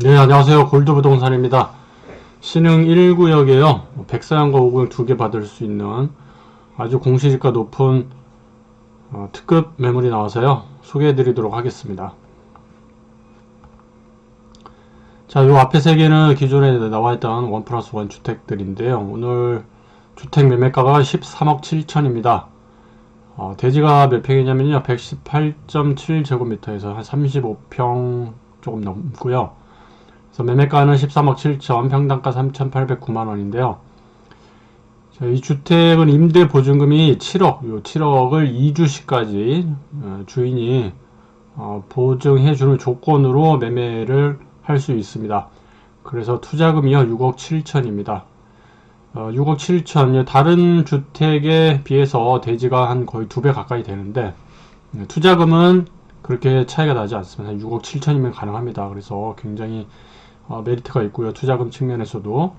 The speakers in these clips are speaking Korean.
네, 안녕하세요. 골드부동산입니다. 신흥 1구역에요. 백사양과 5구역 두 개 받을 수 있는 아주 공시지가 높은 어, 특급 매물이 나와서요. 소개해 드리도록 하겠습니다. 자, 요 앞에 세 개는 기존에 나와 있던 원 플러스 원 주택들인데요. 오늘 주택 매매가가 13억 7천입니다. 어, 대지가 몇 평이냐면요. 118.7제곱미터에서 한 35평 조금 넘고요. 매매가는 13억 7천, 평당가 3,809만 원인데요. 자, 이 주택은 임대 보증금이 7억, 요 7억을 2주시까지 어, 주인이 어, 보증해 주는 조건으로 매매를 할 수 있습니다. 그래서 투자금이요 6억 7천입니다. 어, 6억 7천, 다른 주택에 비해서 대지가 한 거의 두 배 가까이 되는데 네, 투자금은 그렇게 차이가 나지 않습니다. 한 6억 7천이면 가능합니다. 그래서 굉장히 어, 메리트가 있고요. 투자금 측면에서도.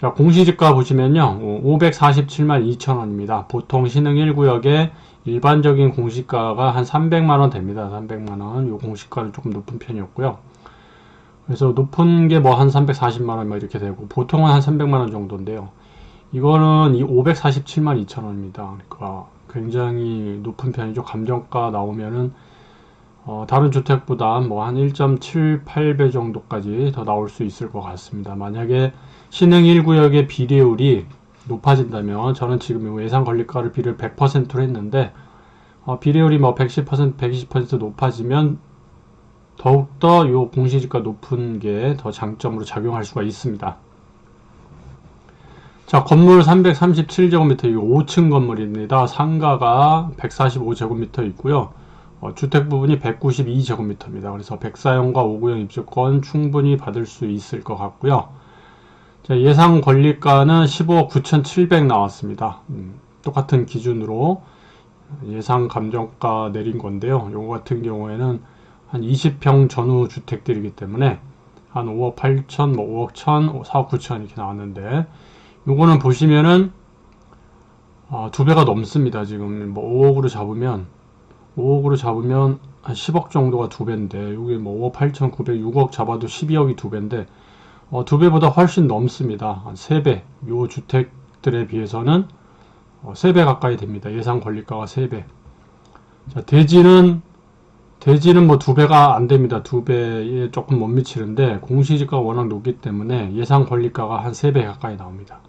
자, 공시지가 보시면요. 547만 2천 원입니다. 보통 신흥 1구역에 일반적인 공시가가 한 300만 원 됩니다. 300만 원. 요 공시가는 조금 높은 편이었고요. 그래서 높은 게 뭐 한 340만 원 막 이렇게 되고 보통은 한 300만 원 정도인데요. 이거는 이 547만 2천 원입니다. 그러니까 굉장히 높은 편이죠. 감정가 나오면은 어, 다른 주택보다 뭐 한 1.78배 정도까지 더 나올 수 있을 것 같습니다. 만약에 신흥 1구역의 비례율이 높아진다면 저는 지금 예상 건립가를 비를 100%로 했는데 어, 비례율이 뭐 110%, 120% 높아지면 더욱더 요 공시지가 높은 게 더 장점으로 작용할 수가 있습니다. 자, 건물 337제곱미터, 이거 5층 건물입니다. 상가가 145제곱미터 있고요. 어, 주택 부분이 192제곱미터입니다. 그래서 백사형과 5구형 입주권 충분히 받을 수 있을 것 같고요. 자, 예상 권리가는 15억 9,700 나왔습니다. 음, 똑같은 기준으로 예상 감정가 내린 건데요. 요거 같은 경우에는 한 20평 전후 주택들이기 때문에 한 5억 8천, 뭐 5억 1천, 4억 9천 이렇게 나왔는데 요거는 보시면은 아, 두 배가 넘습니다. 지금 뭐 5억으로 잡으면 5억으로 잡으면 한 10억 정도가 두 배인데 여기 뭐 5억 8천 9백 6억 잡아도 12억이 두 배인데 어, 두 배보다 훨씬 넘습니다. 한 3배. 요 주택들에 비해서는 어, 3배 가까이 됩니다. 예상 권리가가 3배. 자, 대지는 대지는 뭐 두 배가 안 됩니다. 두 배에 조금 못 미치는데 공시지가가 워낙 높기 때문에 예상 권리가가 한 3배 가까이 나옵니다.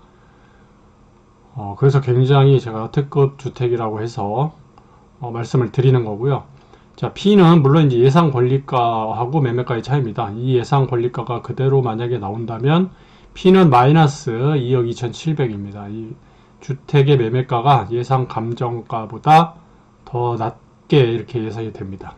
어, 그래서 굉장히 제가 특급 주택이라고 해서 어, 말씀을 드리는 거고요. 자, P는 물론 이제 예상 권리가하고 매매가의 차이입니다. 이 예상 권리가가 그대로 만약에 나온다면 P는 마이너스 2억 2,700입니다. 이 주택의 매매가가 예상 감정가보다 더 낮게 이렇게 예상이 됩니다.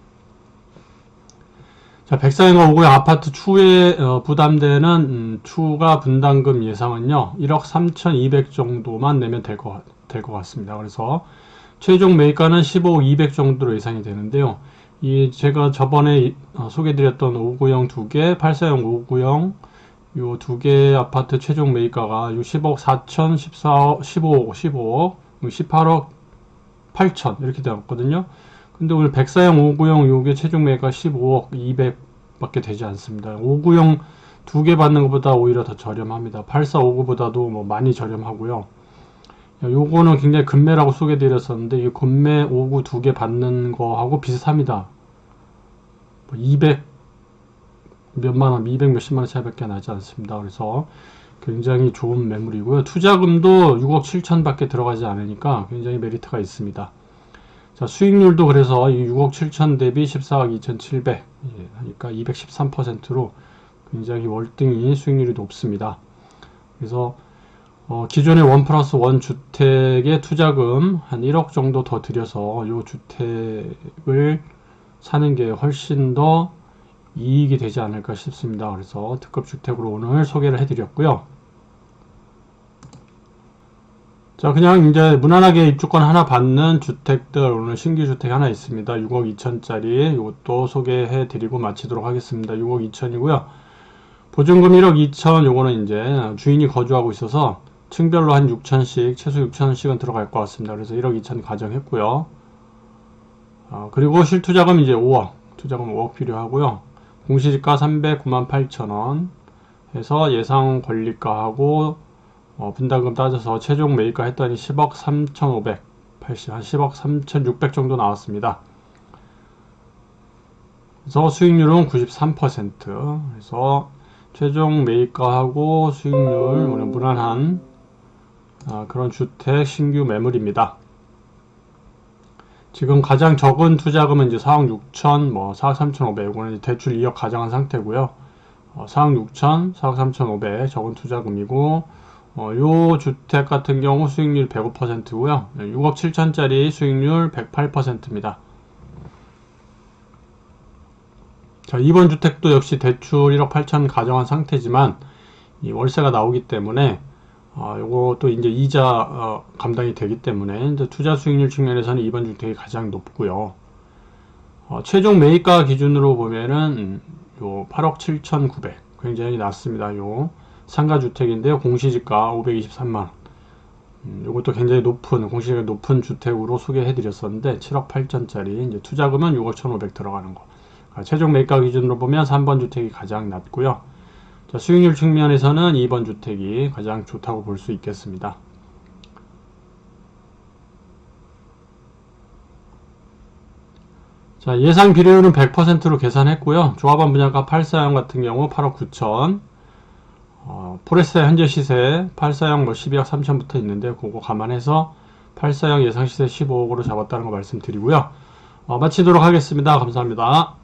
자, 백사행과 5구역 아파트 추에 어, 부담되는 음, 추가 분담금 예상은요, 1억 3,200 정도만 내면 될 것 같습니다. 그래서 최종 매입가는 15억 200 정도로 예상이 되는데요. 이 제가 저번에 어, 소개드렸던 5구형 두 개, 84형 5구형 요두 개 아파트 최종 매입가가 요 10억 4천, 14억, 15억, 15억, 18억 8천 이렇게 되었거든요. 근데 오늘 104형 5구형 요게 최종 매가 15억 200밖에 되지 않습니다. 5구형 두개 받는 것보다 오히려 더 저렴합니다. 8459보다도 뭐 많이 저렴하고요. 요거는 굉장히 금매라고 소개드렸었는데 이 금매 5구 두 개 받는 거하고 비슷합니다. 200뭐 몇만 원, 200 몇십만 원 차이밖에 나지 않습니다. 그래서 굉장히 좋은 매물이고요. 투자금도 6억 7천밖에 들어가지 않으니까 굉장히 메리트가 있습니다. 자, 수익률도 그래서 이 6억 7천 대비 14억 2,700, 예, 그러니까 213%로 굉장히 월등히 수익률이 높습니다. 그래서 어, 기존의 원 플러스 원 주택의 투자금 한 1억 정도 더 들여서 이 주택을 사는 게 훨씬 더 이익이 되지 않을까 싶습니다. 그래서 특급 주택으로 오늘 소개를 해드렸고요. 자, 그냥 이제 무난하게 입주권 하나 받는 주택들 오늘 신규 주택 하나 있습니다. 6억 2천짜리 이것도 소개해 드리고 마치도록 하겠습니다. 6억 2천이고요. 보증금 1억 2천 요거는 이제 주인이 거주하고 있어서 층별로 한 6천씩 최소 6천씩은 들어갈 것 같습니다. 그래서 1억 2천 가정했고요. 어, 그리고 실투자금 이제 5억 투자금 5억 필요하고요. 공시지가 309만 8천원 해서 예상 권리가하고 어, 분담금 따져서 최종 매입가 했더니 10억 3,580, 한 10억 3,600 정도 나왔습니다. 그래서 수익률은 93%. 그래서 최종 매입가하고 수익률 무난한 아, 그런 주택 신규 매물입니다. 지금 가장 적은 투자금은 이제 4억 6천, 뭐 4억 3,500, 이거는 대출 2억 가정한 상태고요. 어, 4억 6천, 4억 3,500 적은 투자금이고, 어, 요 주택 같은 경우 수익률 105%고요. 6억 7천짜리 수익률 108%입니다. 자, 이번 주택도 역시 대출 1억 8천 가정한 상태지만 이 월세가 나오기 때문에 어, 요것도 이제 이자 어, 감당이 되기 때문에 투자 수익률 측면에서는 이번 주택이 가장 높고요. 어, 최종 매입가 기준으로 보면은 음, 요 8억 7,900 굉장히 낮습니다. 요 상가 주택인데요. 공시지가 523만 원. 음, 요것도 굉장히 높은 공시지가 높은 주택으로 소개해 드렸었는데 7억 8천짜리 이제 투자금은 6억 1,500 들어가는 거. 아, 최종 매가 기준으로 보면 3번 주택이 가장 낮고요. 자, 수익률 측면에서는 2번 주택이 가장 좋다고 볼 수 있겠습니다. 자, 예상 비례율은 100%로 계산했고요. 조합원 분양가 8사형 같은 경우 8억 9천. 어, 포레스타 현재 시세 8사형 뭐 12억 3천부터 있는데 그거 감안해서 8사형 예상 시세 15억으로 잡았다는 거 말씀드리고요. 어, 마치도록 하겠습니다. 감사합니다.